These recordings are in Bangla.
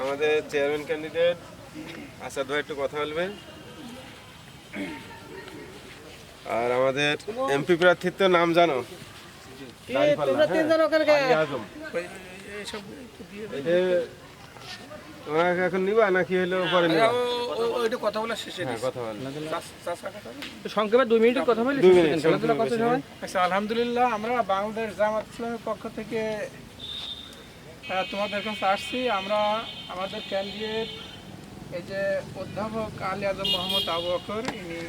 আমাদের চেয়ারম্যান ক্যান্ডিডেট আসাদ ভাই একটু কথা বলবে আর আমাদের এমপি প্রার্থীর তো নাম জানো? হ্যাঁ? আলী আজম। তোমরা এখন নিবা নাকি হলো পরে নিবা? কথা বলা শেষে হ্যাঁ কথা সংক্ষেপে দুই কথা বলি দুই মিনিট। আচ্ছা আলহামদুলিল্লাহ আমরা বাংলাদেশ জামাত ইসলামের পক্ষ থেকে তোমাদের কাছে আসছি। আমরা আমাদের ক্যান্ডিডেট এই যে অধ্যাপক আলী আজম মোহাম্মদ আবু বকর, ইনি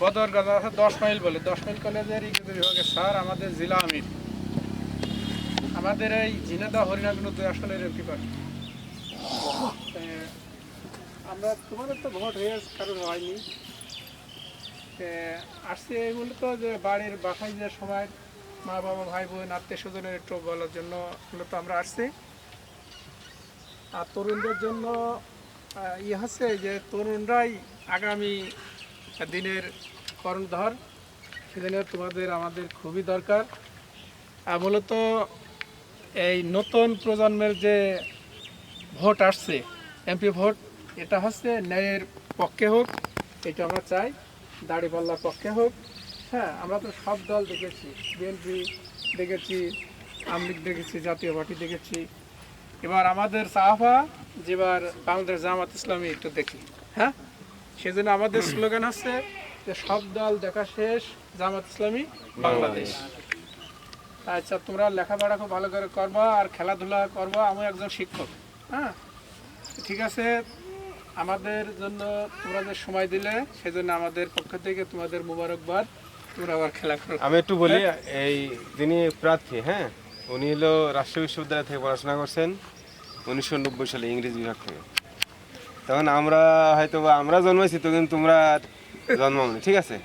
বদর গাজা দশ মাইল বলে। দশ মাইল কলেজের ইংরেজি বিভাগের স্যার, আমাদের জেলা আমির। আমাদের এই ঝিনাদা হরিনাগুলো দুই পার্টি আমরা তোমাদের তো ভোট হয়ে কারণ হয়নি। আসছি এই মূলত যে বাড়ির বাসায় যে সময় মা বাবা ভাই বোন আত্মীয় স্বজনের একটু বলার জন্য মূলত আমরা আসছি। আর তরুণদের জন্য আহ, ইয়ে হচ্ছে যে তরুণরাই আগামী দিনের কর্ণধর। সেজন্য তোমাদের আমাদের খুবই দরকার। আর মূলত এই নতুন প্রজন্মের যে ভোট আসছে এমপি ভোট এটা হচ্ছে ন্যায়ের পক্ষে হোক এটা আমরা চাই। দাড়িপাল্লার পক্ষে হোক হ্যাঁ আমরা তো সব দল দেখেছি। বিএনপি দেখেছি আমলিগ দেখেছি, জাতীয় পার্টি দেখেছি। এবার আমাদের সাহাফা যেবার বাংলাদেশ জামাত ইসলামী একটু দেখি। হ্যাঁ? সেজন্য আমাদের স্লোগান হচ্ছে যে সব দল দেখা শেষ, জামাত ইসলামী বাংলাদেশ। আচ্ছা তোমরা লেখাপড়া খুব ভালো করে করবা আর খেলাধুলা করবা আমি একজন শিক্ষক। হ্যাঁ? ঠিক আছে, আমাদের জন্য তোমরা যে সময় দিলে, সেজন্য আমাদের পক্ষ থেকে তোমাদের মুবারকবাদ। আমি একটু বলি এই যিনি প্রার্থী হ্যাঁ উনি হলো রাজশাহী বিশ্ববিদ্যালয় থেকে পড়াশোনা করছেন উনিশশো নব্বই সালে ইংরেজি বিভাগ থেকে। তখন আমরা হয়তো আমরা জন্মেছি তো কিন্তু তোমরা জন্মাওনি ঠিক আছে?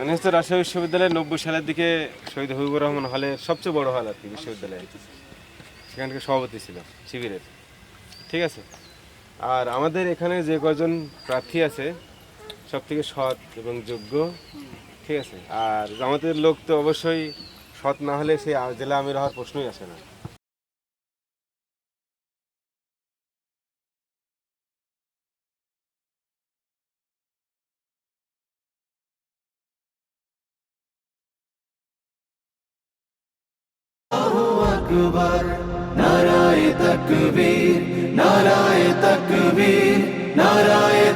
উনি হচ্ছে রাজশাহী বিশ্ববিদ্যালয়ের নব্বই সালের দিকে শহীদ হবিবুর রহমান হলে সবচেয়ে বড় হল আর কি বিশ্ববিদ্যালয়ে। সেখানকে সভাপতি ছিল শিবিরের ঠিক আছে? আর আমাদের এখানে যে কজন প্রার্থী আছে সব থেকে সৎ এবং যোগ্য ঠিক আছে। আর জামাতের লোক তো অবশ্যই সৎ না হলে সে জেলা আমির হওয়ার প্রশ্নই আসে না। নারায় তকবীর নারায় তকবীর, নারায়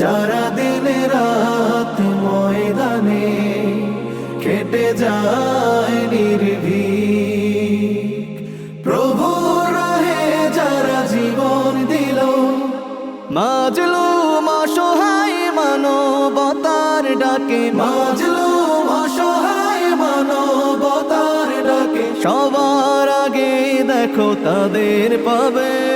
যারা দিনে রাত ময়দানে খেটে যায় নির্ভীক, প্রভু রাহে যারা জীবন দিল। মাজলুম অসহায় মানবতার ডাকে। মাজলুম অসহায় মানবতার ডাকে। সবার আগে দেখো তাদের পাবে।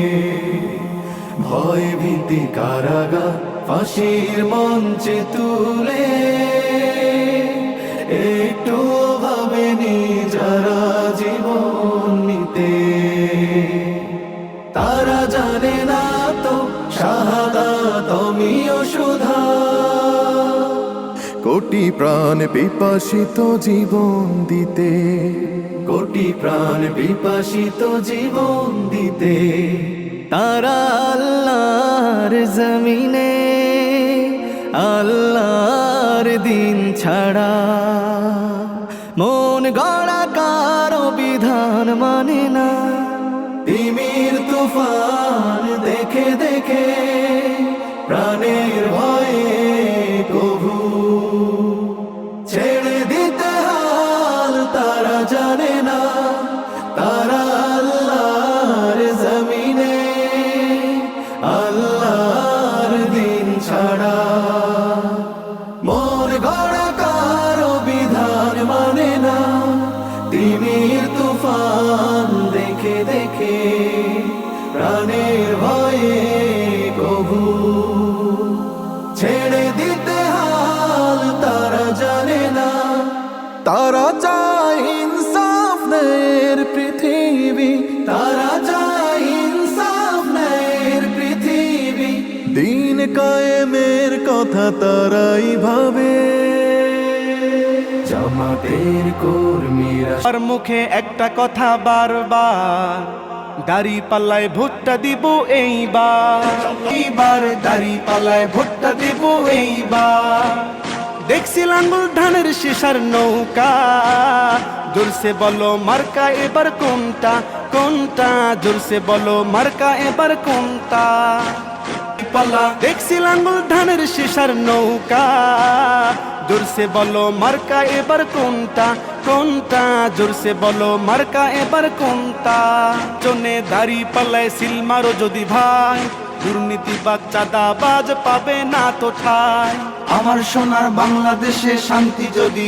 ভয় ভীতি কারাগার, ফাঁসির মঞ্চে তুলে। একটু ভাবেনি যারা জীবন নিতে। তারা জানে না তো শাহাদা তুমিও সুধা। কোটি প্রাণ বিপাসিত জীবন দিতে। কোটি প্রাণ বিপাসিত জীবন দিতে। তারা আল্লাহর জমিনে আল্লাহর দিন ছাড়া। মন গড়া কারও বিধান মানে না। তিমির তুফান কথা তারাই ভাবে। জামাতের কর্মীরা আর মুখে একটা কথা বারবার, দাড়ি পাল্লায় ভোটটা দিব এইবার। এইবার দাড়ি পাল্লায় ভোটটা দিব এইবার। দেখছি লাঙ্গুল ধানের শেষার নৌকা, জোরসে বলো মার্কা এবার কোনটা কোনটা? জোরসে বলো মার্কা এবার কোনটা? পাল্লা দেখছি লাঙ্গুল ধানের শেষার নৌকা। জোরসে বলো, মার্কা এবার কোনটা? কোনটা? জোরসে বলো, মার্কা এবার কোনটা? চনে দাড়ি পাল্লায় সিল মারো যদি ভাই। দুর্নীতি বাচ্চাদা বাজ পাবে না তো ঠাই। আমার সোনার বাংলাদেশে শান্তি যদি